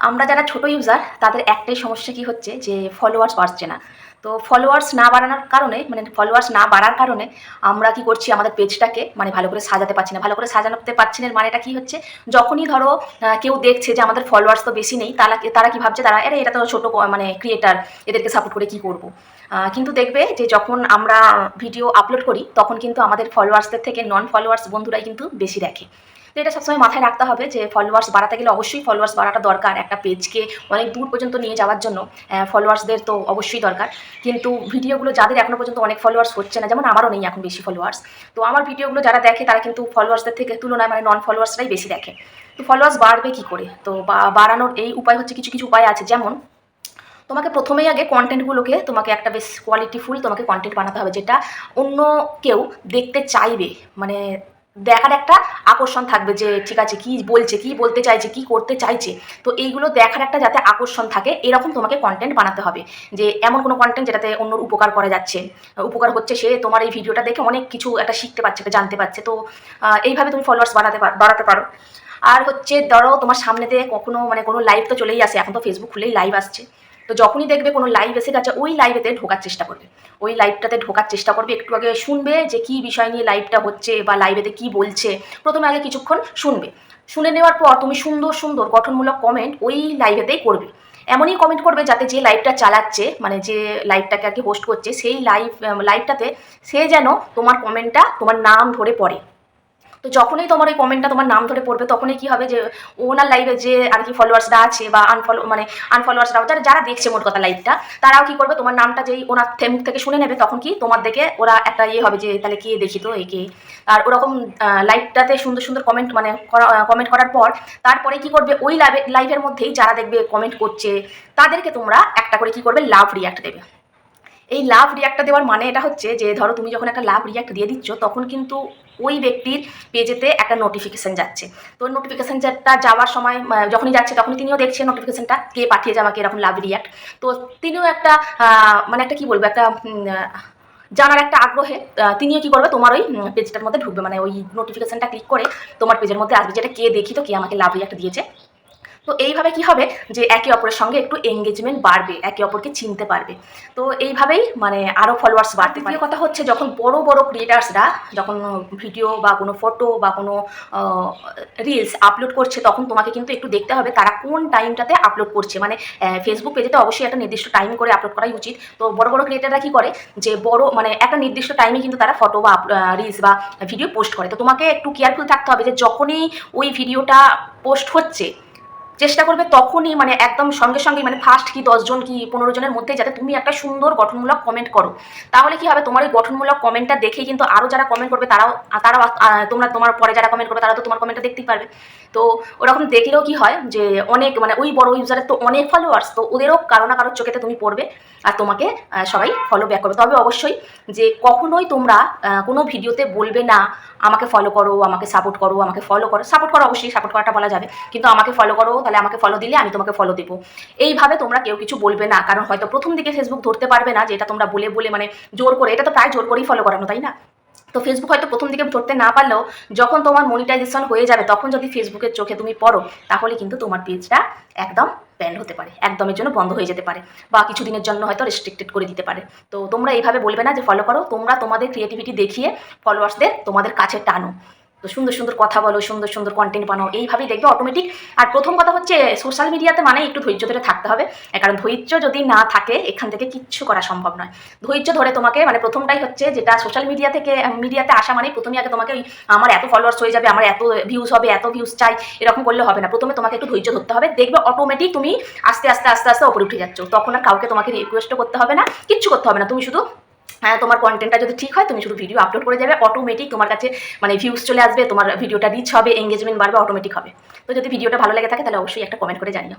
আমরা যারা ছোট ইউজার তাদের একটাই সমস্যা কি হচ্ছে? যে ফলোয়ার্স বাড়ছে না। তো ফলোয়ার্স না বাড়ানোর কারণে মানে ফলোয়ার্স না বাড়ার কারণে আমরা কি করছি, আমাদের পেজটাকে মানে ভালো করে সাজাতে পারছি না। ভালো করে সাজাতে পারছি না এর মানেটা কি হচ্ছে, যখনই ধরো কেউ দেখছে যে আমাদের ফলোয়ার্স তো বেশি নেই, তারা তারা কি ভাবছে, তারা, আরে, এটা তো ছোটো মানে ক্রিয়েটার এদেরকে সাপোর্ট করে কি করব? কিন্তু দেখবে যে যখন আমরা ভিডিও আপলোড করি, তখন কিন্তু আমাদের ফলোয়ার্সদের থেকে নন ফলোয়ার্স বন্ধুরাই কিন্তু বেশি দেখে। তো এটা সবসময় মাথায় রাখতে হবে যে ফলোয়ার্স বাড়াতে গেলে অবশ্যই ফলোয়ার্স বাড়াটা দরকার। একটা পেজকে অনেক দূর পর্যন্ত নিয়ে যাওয়ার জন্য ফলোয়ার্সদের তো অবশ্যই দরকার। কিন্তু ভিডিওগুলো যাদের এখনও পর্যন্ত অনেক ফলোয়ার্স হচ্ছে না, যেমন আমারও নেই এখন বেশি ফলোয়ার্স তো আমার ভিডিওগুলো যারা দেখে তারা কিন্তু ফলোয়ার্সদের থেকে তুলনায় মানে নন ফলোয়ার্সরাই বেশি দেখে। তো ফলোয়ার্স বাড়বে কি করে? তো বাড়ানোর এই উপায় হচ্ছে কিছু কিছু উপায় আছে। যেমন তোমাকে প্রথমেই আগে কন্টেন্টগুলোকে তোমাকে একটা বেশ কোয়ালিটিফুল তোমাকে কন্টেন্ট বানাতে হবে, যেটা অন্য কেউ দেখতে চাইবে। মানে দেখার একটা আকর্ষণ থাকবে যে, ঠিক আছে, কি বলছে, কি বলতে চাইছে, কি করতে চাইছে। তো এইগুলো দেখার একটা যাতে আকর্ষণ থাকে, এরকম তোমাকে কন্টেন্ট বানাতে হবে। যে, এমন কোনো কন্টেন্ট যেটাতে অন্যর উপকার করা যাচ্ছে। উপকার হচ্ছে সে, তোমার এই ভিডিওটা দেখে অনেক কিছু একটা শিখতে পারছে একটা জানতে পারছে। তো এইভাবে তুমি ফলোয়ার্স বাড়াতে বাড়াতে পারো। আর হচ্ছে, ধরো, তোমার সামনেতে কখনো মানে কোনো লাইভ তো চলেই আসে, এখন তো ফেসবুক খুলেই লাইভ আসছে। তো যখনই দেখবে কোনো লাইভ এসে গেছে ওই লাইভেতে ঢোকার চেষ্টা করবে। ওই লাইভটাতে ঢোকার চেষ্টা করবে, একটু আগে শুনবে যে কি বিষয় নিয়ে লাইভটা হচ্ছে বা লাইভেতে কি বলছে। প্রথমে আগে কিছুক্ষণ শুনবে। শুনে নেওয়ার পর তুমি সুন্দর সুন্দর, গঠনমূলক কমেন্ট ওই লাইভেতেই করবে। এমনই কমেন্ট করবে যাতে যে লাইভটা চালাচ্ছে মানে যে লাইভটাকে আর কি হোস্ট করছে, সেই লাইভ লাইভটাতে সে যেন তোমার কমেন্টটা তোমার নাম ধরে পড়ে। তো যখনই তোমার এই কমেন্টটা তোমার নাম ধরে পড়বে, তখনই কি হবে যে ওনার লাইভে যে আর কি ফলোয়ার্সরা আছে বা আনফলো মানে আনফলোয়ার্সরাও যারা যারা দেখছে মোট কথা লাইভটা তারাও কি করবে? তোমার নামটা যেই ওনার মুখ থেকে শুনে নেবে, তখন কি তোমার দেখে ওরা একটা ইয়ে হবে যে, তাহলে কে দেখি তো একে আর ওরকম লাইভটাতে সুন্দর সুন্দর কমেন্ট মানে কমেন্ট করার পর, তারপরে কি করবে? ওই লাইভে লাইভের মধ্যেই যারা দেখবে কমেন্ট করছে, তাদেরকে তোমরা একটা করে কি করবে? লাভ রিয়াক্ট দেবে। এই লাভ রিয়াক্টটা দেওয়ার মানে এটা হচ্ছে যে, ধরো তুমি যখন একটা লাভ রিয়াক্ট দিয়ে দিচ্ছ, তখন কিন্তু ওই ব্যক্তির পেজেতে একটা নোটিফিকেশান যাচ্ছে। তো নোটিফিকেশানটা যাওয়ার সময় যখনই যাচ্ছে, তখনই তিনিও দেখছে নোটিফিকেশানটা কে পাঠিয়েছে আমাকে এরকম লাভ রিয়াক্ট তো তিনিও একটা মানে একটা কি বলব, একটা জানার একটা আগ্রহে তিনিও কি করবে, তোমার ওই পেজটার মধ্যে ঢুকবে। মানে ওই নোটিফিকেশানটা ক্লিক করে তোমার পেজের মধ্যে আসবে যেটা কে দেখি তো, কে আমাকে লাভ রিয়াক্ট দিয়েছে। তো এইভাবে কি হবে যে একে অপরের সঙ্গে একটু এঙ্গেজমেন্ট বাড়বে, একে অপরকে চিনতে পারবে। তো এইভাবেই মানে আরও ফলোয়ার্স বাড়তে পারে। কথা হচ্ছে যখন বড় বড় ক্রিয়েটার্সরা যখন ভিডিও বা কোনো ফটো বা কোনো রিলস আপলোড করছে, তখন তোমাকে কিন্তু একটু দেখতে হবে তারা কোন টাইমটাতে আপলোড করছে। মানে ফেসবুক পেজেতে অবশ্যই একটা নির্দিষ্ট টাইম করে আপলোড করাই উচিত। তো বড় বড় ক্রিয়েটাররা কী করে যে বড় মানে একটা নির্দিষ্ট টাইমে কিন্তু তারা ফটো বা রিলস বা ভিডিও পোস্ট করে। তো তোমাকে একটু কেয়ারফুল থাকতে হবে যে যখনই ওই ভিডিওটা পোস্ট হচ্ছে চেষ্টা করবে তখনই মানে একদম সঙ্গে সঙ্গে মানে ফার্স্ট কি, দশজন কি, পনেরো জনের মধ্যে যাতে তুমি একটা সুন্দর গঠনমূলক কমেন্ট করো। তাহলে কি হবে? তোমার ওই গঠনমূলক কমেন্টটা দেখেই কিন্তু আরও যারা কমেন্ট করবে, তারাও তারাও তোমরা, তোমার পরে যারা কমেন্ট করবে, তারা তো তোমার কমেন্টটা দেখতেই পারবে। তো ওরকম দেখলেও কি হয় যে, অনেক মানে ওই বড় ইউজারের তো অনেক ফলোয়ার্স তো ওদেরও কারও না কারোর চোখেতে তুমি পড়বে আর তোমাকে সবাই ফলো ব্যাক করবে। তবে অবশ্যই যে কখনোই তোমরা কোনো ভিডিওতে বলবে না, আমাকে ফলো করো, আমাকে সাপোর্ট করো, আমাকে ফলো করো সাপোর্ট করো অবশ্যই সাপোর্ট করাটা বলা যাবে। কিন্তু আমাকে ফলো করো তাহলে আমাকে ফলো দিলে আমি তোমাকে ফলো দেবো। এইভাবে তোমরা কেউ কিছু বলবে না, কারণ হয়তো প্রথম দিকে ফেসবুক ধরতে পারবে না যে এটা তোমরা বলে বলে মানে জোর করে, এটা তো প্রায় জোর করেই ফলো করানো, তাই না? তো ফেসবুক হয়তো প্রথম দিকে ধরতে না পারলেও যখন তোমার মনিটাইজেশন হয়ে যাবে, তখন যদি ফেসবুকের চোখে তুমি পড়ো, তাহলে কিন্তু তোমার পেজটা একদম ব্যান্ড হতে পারে, একদমের জন্য বন্ধ হয়ে যেতে পারে, বা কিছুদিনের জন্য হয়তো রেস্ট্রিক্টেড করে দিতে পারে। তো তোমরা এইভাবে বলবে না যে ফলো করো, তোমরা তোমাদের ক্রিয়েটিভিটি দেখিয়ে ফলোয়ার্সদের তোমাদের কাছে টানো। তো সুন্দর সুন্দর কথা বলো, সুন্দর সুন্দর কন্টেন্ট বানাও, এইভাবেই দেখবে অটোমেটিক আর প্রথম কথা হচ্ছে সোশ্যাল মিডিয়াতে মানে একটু ধৈর্য ধরে থাকতে হবে। কারণ ধৈর্য যদি না থাকে, এখান থেকে কিচ্ছু করা সম্ভব নয়। ধৈর্য ধরে তোমাকে মানে প্রথমটাই হচ্ছে যেটা সোশ্যাল মিডিয়া থেকে মিডিয়াতে আসা মানে প্রথমে আগে তোমাকে ওই, আমার এত ফলোয়ার্স হয়ে যাবে, আমার এত ভিউজ হবে, এত ভিউজ চাই, এরকম করলে হবে না। প্রথমে তোমাকে একটু ধৈর্য ধরতে হবে। দেখবে অটোমেটিক তুমি আস্তে আস্তে আস্তে আস্তে ওপরে উঠে যাচ্ছ। তখন আর কাউকে তোমাকে রিকোয়েস্টও করতে হবে না, কিচ্ছু করতে হবে না। তুমি শুধু হ্যাঁ তোমার কন্টেন্টটা যদি ঠিক হয়, তুমি শুধু ভিডিও আপলোড করে যাবে অটোমেটিক তোমার কাছে মানে ভিউজ চলে আসবে, তোমার ভিডিওটা রিচ হবে এঙ্গেজমেন্ট বাড়বে অটোমেটিক হবে। তো যদি ভিডিওটা ভালো লেগে থাকে, তাহলে অবশ্যই একটা কমেন্ট করে জানিও।